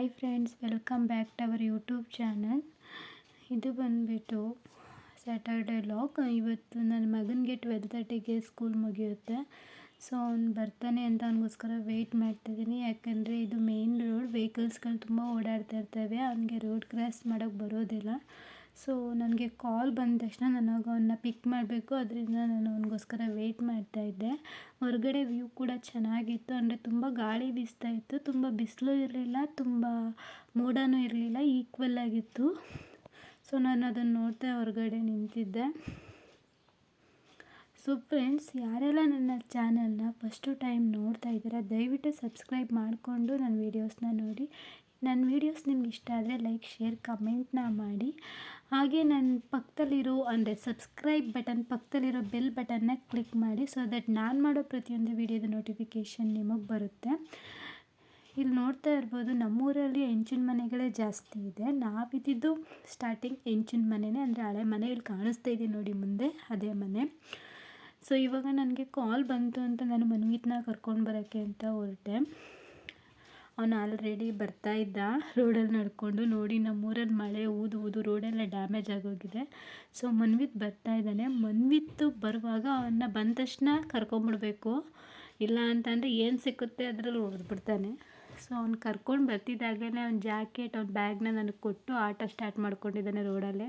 Hi friends welcome back to our YouTube channel ಇದು ಬಂದುಬಿಟ್ಟು Saturday lock ಇವತ್ತು ನನ್ನ ಮಗನಿಗೆ ಟ್ವೆಲ್ ತರ್ಟಿಗೆ ಸ್ಕೂಲ್ ಮುಗಿಯುತ್ತೆ. ಸೊ ಅವ್ನು ಬರ್ತಾನೆ ಅಂತ ಅವನಿಗೋಸ್ಕರ ವೆಯ್ಟ್ ಮಾಡ್ತಾಯಿದ್ದೀನಿ ಯಾಕಂದರೆ ಇದು ಮೇಯ್ನ್ ರೋಡ್ ವೆಹಿಕಲ್ಸ್ಗಳು ತುಂಬ ಓಡಾಡ್ತಾ ಇರ್ತವೆ. ಅವನಿಗೆ ರೋಡ್ ಕ್ರಾಸ್ ಮಾಡೋಕ್ಕೆ ಬರೋದಿಲ್ಲ. ಸೊ ನನಗೆ ಕಾಲ್ ಬಂದ ತಕ್ಷಣ ನಾನು ಅವನ್ನ ಪಿಕ್ ಮಾಡಬೇಕು. ಅದರಿಂದ ನಾನು ಅವನಿಗೋಸ್ಕರ ವೆಯ್ಟ್ ಮಾಡ್ತಾಯಿದ್ದೆ ಹೊರಗಡೆ ವ್ಯೂ ಕೂಡ ಚೆನ್ನಾಗಿತ್ತು. ಅಂದರೆ ತುಂಬ ಗಾಳಿ ಬೀಸ್ತಾ ಇತ್ತು. ತುಂಬ ಬಿಸಿಲು ಇರಲಿಲ್ಲ. ತುಂಬ ಮೋಡನೂ ಇರಲಿಲ್ಲ. ಈಕ್ವಲ್ ಆಗಿತ್ತು. ಸೊ ನಾನು ಅದನ್ನು ನೋಡ್ತಾ ಹೊರಗಡೆ ನಿಂತಿದ್ದೆ. ಸೊ ಫ್ರೆಂಡ್ಸ್ ಯಾರೆಲ್ಲ ನನ್ನ ಚಾನಲ್ನ ಫಸ್ಟು ಟೈಮ್ ನೋಡ್ತಾ ಇದ್ದೀರಾ, ದಯವಿಟ್ಟು ಸಬ್ಸ್ಕ್ರೈಬ್ ಮಾಡಿಕೊಂಡು ನನ್ನ ವೀಡಿಯೋಸ್ನ ನೋಡಿ. ನನ್ನ ವೀಡಿಯೋಸ್ ನಿಮ್ಗೆ ಇಷ್ಟ ಆದರೆ ಲೈಕ್ ಶೇರ್ ಕಮೆಂಟ್ನ ಮಾಡಿ. ಹಾಗೆ ನನ್ನ ಪಕ್ಕದಲ್ಲಿರೋ ಅಂದರೆ ಸಬ್ಸ್ಕ್ರೈಬ್ ಬಟನ್ ಪಕ್ಕದಲ್ಲಿರೋ ಬೆಲ್ ಬಟನ್ನ ಕ್ಲಿಕ್ ಮಾಡಿ ಸೊ ದಟ್ ನಾನು ಮಾಡೋ ಪ್ರತಿಯೊಂದು ವಿಡಿಯೋದ ನೋಟಿಫಿಕೇಷನ್ ನಿಮಗೆ ಬರುತ್ತೆ. ಇಲ್ಲಿ ನೋಡ್ತಾ ಇರ್ಬೋದು ನಮ್ಮೂರಲ್ಲಿ ಹೆಂಚಿನ ಮನೆಗಳೇ ಜಾಸ್ತಿ ಇದೆ. ನಾವಿದ್ದಿದ್ದು ಸ್ಟಾರ್ಟಿಂಗ್ ಹೆಂಚಿನ ಮನೆಯೇ ಅಂದರೆ ಹಳೆ ಮನೆ ಇಲ್ಲಿ ಕಾಣಿಸ್ತಾ ಇದೆ ನೋಡಿ ಮುಂದೆ, ಅದೇ ಮನೆ. ಸೊ ಇವಾಗ ನನಗೆ ಕಾಲ್ ಬಂತು ಅಂತ ನಾನು ಮನ್ವಿತ್ನ ಕರ್ಕೊಂಡು ಬರೋಕ್ಕೆ ಅಂತ ಹೊರಟೆ. ಅವನು ಆಲ್ರೆಡಿ ಬರ್ತಾ ಇದ್ದ ರೋಡಲ್ಲಿ ನಡ್ಕೊಂಡು ನೋಡಿ ನಮ್ಮೂರಲ್ಲಿ ಮಳೆ ಊದು ಊದು ರೋಡೆಲ್ಲ ಡ್ಯಾಮೇಜ್ ಆಗೋಗಿದೆ. ಸೊ ಮನ್ವಿತ್ ಬರ್ತಾ ಇದ್ದಾನೆ. ಮನ್ವಿತ್ತು ಬರುವಾಗ ಅವನ್ನ ಬಂದ ತಕ್ಷಣ ಕರ್ಕೊಂಬಿಡ್ಬೇಕು. ಇಲ್ಲ ಅಂತಂದರೆ ಏನು ಸಿಕ್ಕುತ್ತೆ ಅದರಲ್ಲಿ ಹೊಡೆದ್ಬಿಡ್ತಾನೆ ಸೊ ಅವ್ನು ಕರ್ಕೊಂಡು ಬರ್ತಿದ್ದಾಗಲೇ ಅವ್ನ ಜಾಕೆಟ್ ಅವ್ನ ಬ್ಯಾಗ್ನ ನನಗೆ ಕೊಟ್ಟು ಆಟ ಸ್ಟಾರ್ಟ್ ಮಾಡ್ಕೊಂಡಿದ್ದಾನೆ ರೋಡಲ್ಲೇ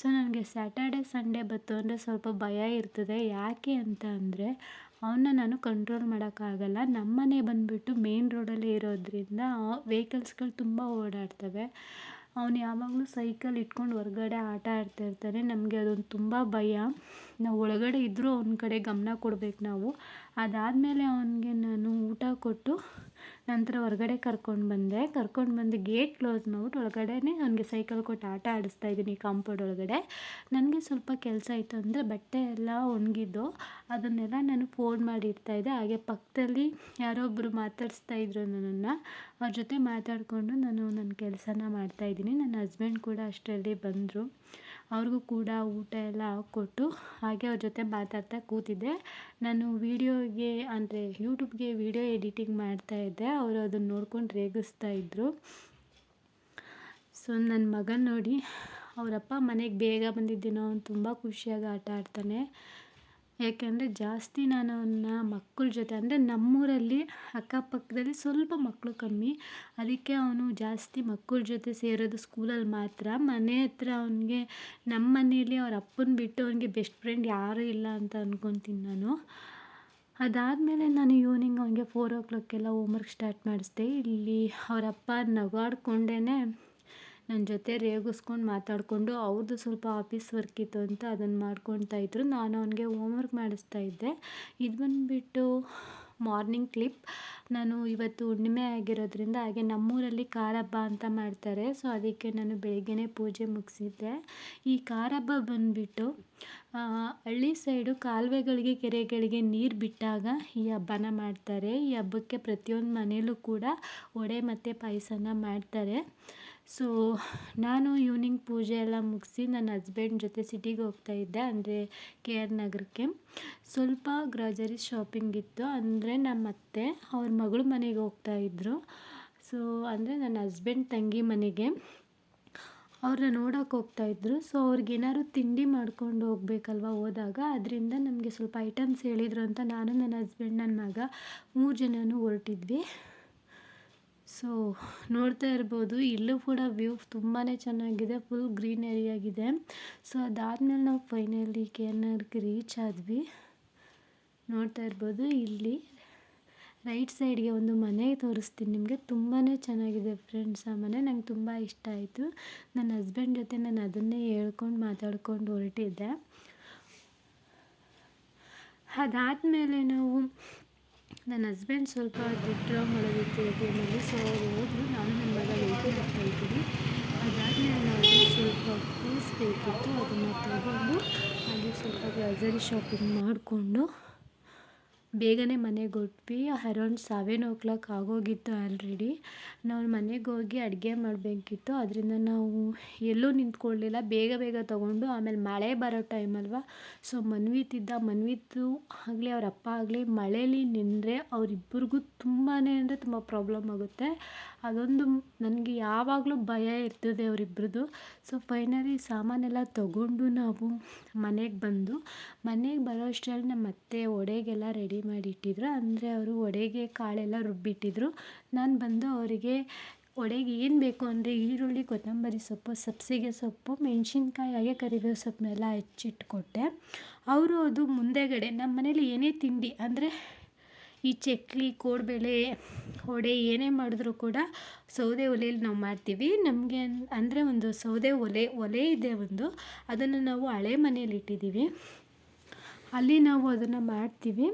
ಸೊ ನನಗೆ ಸ್ಯಾಟರ್ಡೆ ಸಂಡೇ ಬತ್ತು ಅಂದರೆ ಸ್ವಲ್ಪ ಭಯ ಇರ್ತದೆ. ಯಾಕೆ ಅಂತ ಅಂದರೆ ಅವನ್ನ ನಾನು ಕಂಟ್ರೋಲ್ ಮಾಡೋಕ್ಕಾಗಲ್ಲ. ನಮ್ಮನೆ ಬಂದುಬಿಟ್ಟು ಮೇಯ್ನ್ ರೋಡಲ್ಲೇ ಇರೋದರಿಂದ ವೆಹಿಕಲ್ಸ್ಗಳು ತುಂಬ ಓಡಾಡ್ತವೆ. ಅವನು ಯಾವಾಗಲೂ ಸೈಕಲ್ ಇಟ್ಕೊಂಡು ಹೊರ್ಗಡೆ ಆಟ ಆಡ್ತಾಯಿರ್ತಾನೆ ನಮಗೆ ಅದೊಂದು ತುಂಬ ಭಯ. ನಾವು ಒಳಗಡೆ ಇದ್ದರೂ ಅವನ ಕಡೆ ಗಮನ ಕೊಡ್ಬೇಕು ನಾವು. ಅದಾದಮೇಲೆ ಅವನಿಗೆ ನಾನು ಊಟ ಕೊಟ್ಟು ನಂತರ ಹೊರಗಡೆ ಕರ್ಕೊಂಡು ಬಂದೆ. ಕರ್ಕೊಂಡು ಬಂದು ಗೇಟ್ ಕ್ಲೋಸ್ ಮಾಡ್ಬಿಟ್ಟು ಒಳಗಡೆ ನನಗೆ ಸೈಕಲ್ ಕೊಟ್ಟು ಆಟ ಆಡಿಸ್ತಾ ಇದ್ದೀನಿ ಕಾಂಪೌಂಡ್ ಒಳಗಡೆ. ನನಗೆ ಸ್ವಲ್ಪ ಕೆಲಸ ಇತ್ತು ಅಂದರೆ ಬಟ್ಟೆ ಎಲ್ಲ ಒಣಗಿದ್ದು, ಅದನ್ನೆಲ್ಲ ನಾನು ಫೋಲ್ಡ್ ಮಾಡಿ ಇಡ್ತಾಯಿದ್ದೆ ಹಾಗೆ ಪಕ್ಕದಲ್ಲಿ ಯಾರೋ ಒಬ್ಬರು ಮಾತಾಡಿಸ್ತಾ ಇದ್ರು ನನ್ನನ್ನು. ಅವ್ರ ಜೊತೆ ಮಾತಾಡಿಕೊಂಡು ನಾನು ನನ್ನ ಕೆಲಸನ ಮಾಡ್ತಾಯಿದ್ದೀನಿ ನನ್ನ ಹಸ್ಬೆಂಡ್ ಕೂಡ ಅಷ್ಟರಲ್ಲಿ ಬಂದರು. ಅವ್ರಿಗೂ ಕೂಡ ಊಟ ಎಲ್ಲ ಕೊಟ್ಟು ಹಾಗೆ ಅವ್ರ ಜೊತೆ ಮಾತಾಡ್ತಾ ಕೂತಿದ್ದೆ. ನಾನು ವೀಡಿಯೋಗೆ ಅಂದರೆ ಯೂಟ್ಯೂಬ್ಗೆ ವೀಡಿಯೋ ಎಡಿಟಿಂಗ್ ಮಾಡ್ತಾ ಇದ್ದೆ. ಅವರು ಅದನ್ನು ನೋಡ್ಕೊಂಡು ರೇಗಿಸ್ತಾ ಇದ್ದರು ಸೊ ನನ್ನ ಮಗನ ನೋಡಿ ಅವರಪ್ಪ ಮನೆಗೆ ಬೇಗ ಬಂದಿದ್ದೀನೋ, ಅವ್ನು ತುಂಬ ಖುಷಿಯಾಗಿ ಆಟ ಆಡ್ತಾನೆ. ಯಾಕೆಂದರೆ ಜಾಸ್ತಿ ನಾನು ಅವನ್ನ ಮಕ್ಕಳ ಜೊತೆ, ಅಂದರೆ ನಮ್ಮೂರಲ್ಲಿ ಅಕ್ಕಪಕ್ಕದಲ್ಲಿ ಸ್ವಲ್ಪ ಮಕ್ಕಳು ಕಮ್ಮಿ. ಅದಕ್ಕೆ ಅವನು ಜಾಸ್ತಿ ಮಕ್ಕಳ ಜೊತೆ ಸೇರೋದು ಸ್ಕೂಲಲ್ಲಿ ಮಾತ್ರ. ಮನೆ ಹತ್ರ ಅವನಿಗೆ, ನಮ್ಮ ಮನೇಲಿ ಅವ್ರ ಅಪ್ಪನ ಬಿಟ್ಟು ಅವನಿಗೆ ಬೆಸ್ಟ್ ಫ್ರೆಂಡ್ ಯಾರೂ ಇಲ್ಲ ಅಂತ ಅಂದ್ಕೊತೀನಿ ನಾನು. ಅದಾದಮೇಲೆ ನಾನು ಈವ್ನಿಂಗ್ ಅವನಿಗೆ ಫೋರ್ ಓ ಕ್ಲಾಕೆಲ್ಲ ಹೋಮ್ವರ್ಕ್ ಸ್ಟಾರ್ಟ್ ಮಾಡಿಸ್ದೆ. ಇಲ್ಲಿ ಅವರಪ್ಪ ನಗಾಡ್ಕೊಂಡೇ ನನ್ನ ಜೊತೆ ರೇಗಿಸ್ಕೊಂಡು ಮಾತಾಡಿಕೊಂಡು ಅವ್ರದ್ದು ಸ್ವಲ್ಪ ಆಫೀಸ್ ವರ್ಕ್ ಇತ್ತು ಅಂತ ಅದನ್ನು ಮಾಡ್ಕೊತಾ ಇದ್ದರು ನಾನು ಅವನಿಗೆ ಹೋಮ್ವರ್ಕ್ ಮಾಡಿಸ್ತಾ ಇದ್ದೆ. ಇದು ಬಂದುಬಿಟ್ಟು ಮಾರ್ನಿಂಗ್ ಕ್ಲಿಪ್. ನಾನು ಇವತ್ತು ಹುಣ್ಣಿಮೆ ಆಗಿರೋದ್ರಿಂದ ಹಾಗೆ ನಮ್ಮೂರಲ್ಲಿ ಕಾರ ಹಬ್ಬ ಅಂತ ಮಾಡ್ತಾರೆ. ಸೊ ಅದಕ್ಕೆ ನಾನು ಬೆಳಗ್ಗೆನೇ ಪೂಜೆ ಮುಗಿಸಿದ್ದೆ. ಈ ಕಾರ ಹಬ್ಬ ಬಂದುಬಿಟ್ಟು ಹಳ್ಳಿ ಸೈಡು ಕಾಲುವೆಗಳಿಗೆ, ಕೆರೆಗಳಿಗೆ ನೀರು ಬಿಟ್ಟಾಗ ಈ ಹಬ್ಬನ ಮಾಡ್ತಾರೆ. ಈ ಹಬ್ಬಕ್ಕೆ ಪ್ರತಿಯೊಂದು ಮನೇಲೂ ಕೂಡ ವಡೆ ಮತ್ತು ಪಾಯಸನ ಮಾಡ್ತಾರೆ. ಸೊ ನಾನು ಈವ್ನಿಂಗ್ ಪೂಜೆ ಎಲ್ಲ ಮುಗಿಸಿ ನನ್ನ ಹಸ್ಬೆಂಡ್ ಜೊತೆ ಸಿಟಿಗೆ ಹೋಗ್ತಾ ಇದ್ದೆ, ಅಂದರೆ ಕೆ ಆರ್ ನಗರಕ್ಕೆ. ಸ್ವಲ್ಪ ಗ್ರಾಜರಿ ಶಾಪಿಂಗ್ ಇತ್ತು, ಅಂದರೆ ನಮ್ಮ ಅತ್ತೆ ಅವ್ರ ಮಗಳ ಮನೆಗೆ ಹೋಗ್ತಾ ಇದ್ದರು ಸೊ ಅಂದರೆ ನನ್ನ ಹಸ್ಬೆಂಡ್ ತಂಗಿ ಮನೆಗೆ ಅವ್ರನ್ನ ನೋಡೋಕೆ ಹೋಗ್ತಾ ಇದ್ದರು ಸೊ ಅವ್ರಿಗೇನಾದ್ರು ತಿಂಡಿ ಮಾಡ್ಕೊಂಡು ಹೋಗ್ಬೇಕಲ್ವ ಹೋದಾಗ, ಅದರಿಂದ ನಮಗೆ ಸ್ವಲ್ಪ ಐಟಮ್ಸ್ ಹೇಳಿದರು ಅಂತ ನಾನು ನನ್ನ ಹಸ್ಬೆಂಡ್ ನನ್ನ ಮಗ ಮೂರು ಜನನೂ ಹೊರಟಿದ್ವಿ. ಸೊ ನೋಡ್ತಾ ಇರ್ಬೋದು, ಇಲ್ಲೂ ಕೂಡ ವ್ಯೂ ತುಂಬಾ ಚೆನ್ನಾಗಿದೆ ಫುಲ್ ಗ್ರೀನರಿ ಆಗಿದೆ. ಸೊ ಅದಾದಮೇಲೆ ನಾವು ಫೈನಲಿ ಕೆ ಎನ್ ಆರ್ಗೆ ರೀಚ್ ಆದ್ವಿ. ನೋಡ್ತಾ ಇರ್ಬೋದು, ಇಲ್ಲಿ ರೈಟ್ ಸೈಡ್ಗೆ ಒಂದು ಮನೆ ತೋರಿಸ್ತೀನಿ ನಿಮಗೆ. ತುಂಬಾ ಚೆನ್ನಾಗಿದೆ ಫ್ರೆಂಡ್ಸ್ ಆ ಮನೆ. ನಂಗೆ ತುಂಬ ಇಷ್ಟ ಆಯಿತು. ನನ್ನ ಹಸ್ಬೆಂಡ್ ಜೊತೆ ನಾನು ಅದನ್ನೇ ಹೇಳ್ಕೊಂಡು ಮಾತಾಡ್ಕೊಂಡು ಹೊರಟಿದ್ದೆ. ಅದಾದಮೇಲೆ ನಾವು ನನ್ನ ಹಸ್ಬೆಂಡ್ ಸ್ವಲ್ಪ ವಿಡ್ರಾ ಮಾಡೋದಿತ್ತು ಎ ಟಿ ಎಮಲ್ಲಿ ಸೊ ಅವ್ರು ಹೋದ್ರು. ನಾನು ನನ್ನ ಮಗ ಎಂ ಮಾಡ್ತಾಯಿದ್ದೀನಿ ಅದಾದಮೇಲೆ ನಾವು ಸ್ವಲ್ಪ ಫೀಸ್ ಬೇಕಿತ್ತು. ಅದನ್ನು ತಗೊಂಡು ಅಲ್ಲಿ ಸ್ವಲ್ಪ ಗ್ರಾಸರಿ ಶಾಪಿಂಗ್ ಮಾಡಿಕೊಂಡು ಬೇಗನೆ ಮನೆಗೆ ಹೊರಟ್ವಿ ಅರೌಂಡ್ ಸೆವೆನ್ ಓ ಕ್ಲಾಕ್ ಆಗೋಗಿತ್ತು ಆಲ್ರೆಡಿ ನಾವು ಮನೆಗೆ ಹೋಗಿ ಅಡುಗೆ ಮಾಡಬೇಕಿತ್ತು. ಅದರಿಂದ ನಾವು ಎಲ್ಲೂ ನಿಂತ್ಕೊಳ್ಳಲಿಲ್ಲ ಬೇಗ ಬೇಗ ತೊಗೊಂಡು ಆಮೇಲೆ ಮಳೆ ಬರೋ ಟೈಮ್ ಅಲ್ವಾ? ಸೊ ಮನ್ವಿತ್ ಇದ್ದ. ಆಗಲಿ, ಅವ್ರ ಅಪ್ಪ ಆಗಲಿ ಮಳೇಲಿ ನಿಂದರೆ ಅವರಿಬ್ಬರಿಗೂ ತುಂಬಾ ಅಂದರೆ ತುಂಬ ಪ್ರಾಬ್ಲಮ್ ಆಗುತ್ತೆ. ಅದೊಂದು ನನಗೆ ಯಾವಾಗಲೂ ಭಯ ಇರ್ತದೆ ಅವರಿಬ್ರದ್ದು. ಸೊ ಫೈನಲಿ ಸಾಮಾನೆಲ್ಲ ತೊಗೊಂಡು ನಾವು ಮನೆಗೆ ಬಂದು, ಮನೆಗೆ ಬರೋ ಅಷ್ಟರಲ್ಲಿ ನಮ್ಮ ಅತ್ತೆ, ಒಡೆಗೆಲ್ಲ ರೆಡಿ ಮಾಡಿ ಇಟ್ಟಿದ್ರು ಅಂದರೆ ಅವರು ವಡೆಗೆ ಕಾಳೆಲ್ಲ ರುಬ್ಬಿಟ್ಟಿದ್ರು. ನಾನು ಬಂದು ಅವರಿಗೆ ವಡೆಗೆ ಏನು ಬೇಕು ಅಂದರೆ ಈರುಳ್ಳಿ, ಕೊತ್ತಂಬರಿ ಸೊಪ್ಪು, ಸಬ್ಸಿಗೆ ಸೊಪ್ಪು, ಮೆಣಸಿನ್ಕಾಯಿ, ಹಾಗೆ ಕರಿಬೇವು ಸೊಪ್ಪನ್ನೆಲ್ಲ ಹೆಚ್ಚಿಟ್ಕೊಟ್ಟೆ. ಅವರು ಅದು ಮುಂದೆಗಡೆ ನಮ್ಮ ಮನೇಲಿ ಏನೇ ತಿಂಡಿ ಅಂದರೆ ಈ ಚಕ್ಲಿ, ಕೋಡ್ಬೇಳೆ, ವಡೆ ಏನೇ ಮಾಡಿದ್ರು ಕೂಡ ಸೌದೆ ಒಲೆಯಲ್ಲಿ ನಾವು ಮಾಡ್ತೀವಿ. ನಮಗೆ ಅಂದರೆ ಒಂದು ಸೌದೆ ಒಲೆ ಒಲೆ ಇದೆ ಒಂದು. ಅದನ್ನು ನಾವು ಹಳೆ ಮನೇಲಿ ಇಟ್ಟಿದ್ದೀವಿ. ಅಲ್ಲಿ ನಾವು ಅದನ್ನು ಮಾಡ್ತೀವಿ.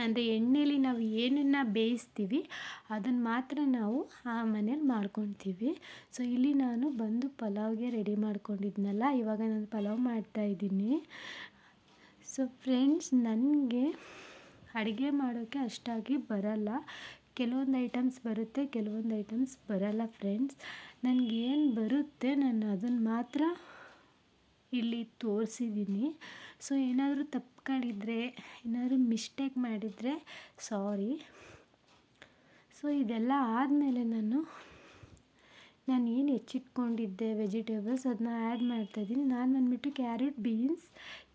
ಅಂದರೆ ಎಣ್ಣೆಲಿ ನಾವು ಏನನ್ನು ಬೇಯಿಸ್ತೀವಿ ಅದನ್ನು ಮಾತ್ರ ನಾವು ಆ ಮನೇಲಿ ಮಾಡ್ಕೊತೀವಿ. ಸೊ ಇಲ್ಲಿ ನಾನು ಬಂದು ಪಲಾವ್ಗೆ ರೆಡಿ ಮಾಡ್ಕೊಂಡಿದ್ನಲ್ಲ, ಇವಾಗ ನಾನು ಪಲಾವ್ ಮಾಡ್ತಾ ಇದ್ದೀನಿ. ಸೊ ಫ್ರೆಂಡ್ಸ್ ನನಗೆ ಅಡುಗೆ ಮಾಡೋಕ್ಕೆ ಅಷ್ಟಾಗಿ ಬರಲ್ಲ. ಕೆಲವೊಂದು ಐಟಮ್ಸ್ ಬರುತ್ತೆ, ಕೆಲವೊಂದು ಐಟಮ್ಸ್ ಬರಲ್ಲ ಫ್ರೆಂಡ್ಸ್ ನನಗೇನು ಬರುತ್ತೆ, ನಾನು ಅದನ್ನು ಮಾತ್ರ ಇಲ್ಲಿ ತೋರಿಸಿದ್ದೀನಿ. ಸೊ ಏನಾದರೂ ತಪ್ಪುಗಳಿದ್ರೆ ಏನಾದರೂ ಮಿಸ್ಟೇಕ್ ಮಾಡಿದರೆ ಸಾರಿ ಸೊ ಇದೆಲ್ಲ ಆದಮೇಲೆ ನಾನು ನಾನು ಏನು ಹೆಚ್ಚಿಟ್ಕೊಂಡಿದ್ದೆ ವೆಜಿಟೇಬಲ್ಸ್ ಅದನ್ನ ಆ್ಯಡ್ ಮಾಡ್ತಾಯಿದ್ದೀನಿ ನಾನು ಬಂದುಬಿಟ್ಟು ಕ್ಯಾರೆಟ್ ಬೀನ್ಸ್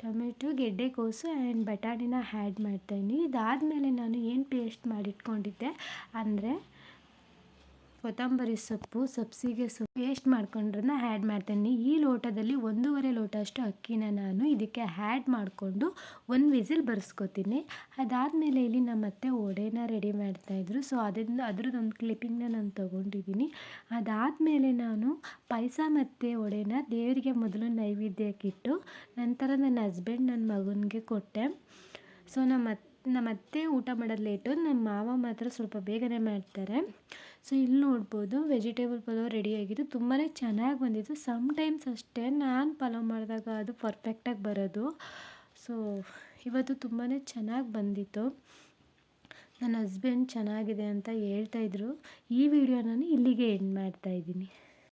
ಟೊಮೆಟೊ ಗೆಡ್ಡೆಕೋಸು ಆ್ಯಂಡ್ ಬಟಾಣಿನ ಆ್ಯಡ್ ಮಾಡ್ತಾಯಿದ್ದೀನಿ ಇದಾದಮೇಲೆ ನಾನು ಏನು ಪೇಸ್ಟ್ ಮಾಡಿಟ್ಕೊಂಡಿದ್ದೆ ಅಂದರೆ ಕೊತ್ತಂಬರಿ ಸೊಪ್ಪು, ಸಬ್ಸಿಗೆ ಸೊಪ್ಪು ಪೇಸ್ಟ್ ಮಾಡ್ಕೊಂಡ್ರನ್ನ ಆ್ಯಡ್ ಮಾಡ್ತೀನಿ. ಈ ಲೋಟದಲ್ಲಿ ಒಂದೂವರೆ ಲೋಟ ಅಷ್ಟು ಅಕ್ಕಿನ ನಾನು ಇದಕ್ಕೆ ಆ್ಯಡ್ ಮಾಡಿಕೊಂಡು ಒಂದು ವಿಸಿಲ್ ಬರ್ಸ್ಕೊತೀನಿ. ಅದಾದಮೇಲೆ ಇಲ್ಲಿ ನಮ್ಮ ಅತ್ತೆ ವಡೆನ ರೆಡಿ ಮಾಡ್ತಾಯಿದ್ರು ಸೊ ಅದರಿಂದ ಅದ್ರದ್ದೊಂದು ಕ್ಲಿಪ್ಪಿಂಗ್ನ ನಾನು ತೊಗೊಂಡಿದ್ದೀನಿ ಅದಾದಮೇಲೆ ನಾನು ಪಾಯಸ ಮತ್ತು ವಡೆನ ದೇವರಿಗೆ ಮೊದಲು ನೈವೇದ್ಯಕ್ಕಿಟ್ಟು ನಂತರ ನನ್ನ ಹಸ್ಬೆಂಡ್ ನನ್ನ ಮಗನಿಗೆ ಕೊಟ್ಟೆ. ಸೊ ನಮ್ಮ ನಮ್ಮ ಅತ್ತೆ ಊಟ ಮಾಡೋದು ಲೇಟು ನಮ್ಮ ಮಾವ ಮಾತ್ರ ಸ್ವಲ್ಪ ಬೇಗನೆ ಮಾಡ್ತಾರೆ. ಸೊ ಇಲ್ಲಿ ನೋಡ್ಬೋದು ವೆಜಿಟೇಬಲ್ ಪಲಾವ್ ರೆಡಿಯಾಗಿದ್ದು ತುಂಬಾ ಚೆನ್ನಾಗಿ ಬಂದಿತ್ತು. ಸಮ್ಟೈಮ್ಸ್ ಅಷ್ಟೇ ನಾನು ಪಲಾವ್ ಮಾಡಿದಾಗ ಅದು ಪರ್ಫೆಕ್ಟಾಗಿ ಬರೋದು. ಸೊ ಇವತ್ತು ತುಂಬಾ ಚೆನ್ನಾಗಿ ಬಂದಿತ್ತು. ನನ್ನ ಹಸ್ಬೆಂಡ್ ಚೆನ್ನಾಗಿದೆ ಅಂತ ಹೇಳ್ತಾಯಿದ್ರು ಈ ವಿಡಿಯೋ ನಾನು ಇಲ್ಲಿಗೆ ಎಂಡ್ ಮಾಡ್ತಾಯಿದ್ದೀನಿ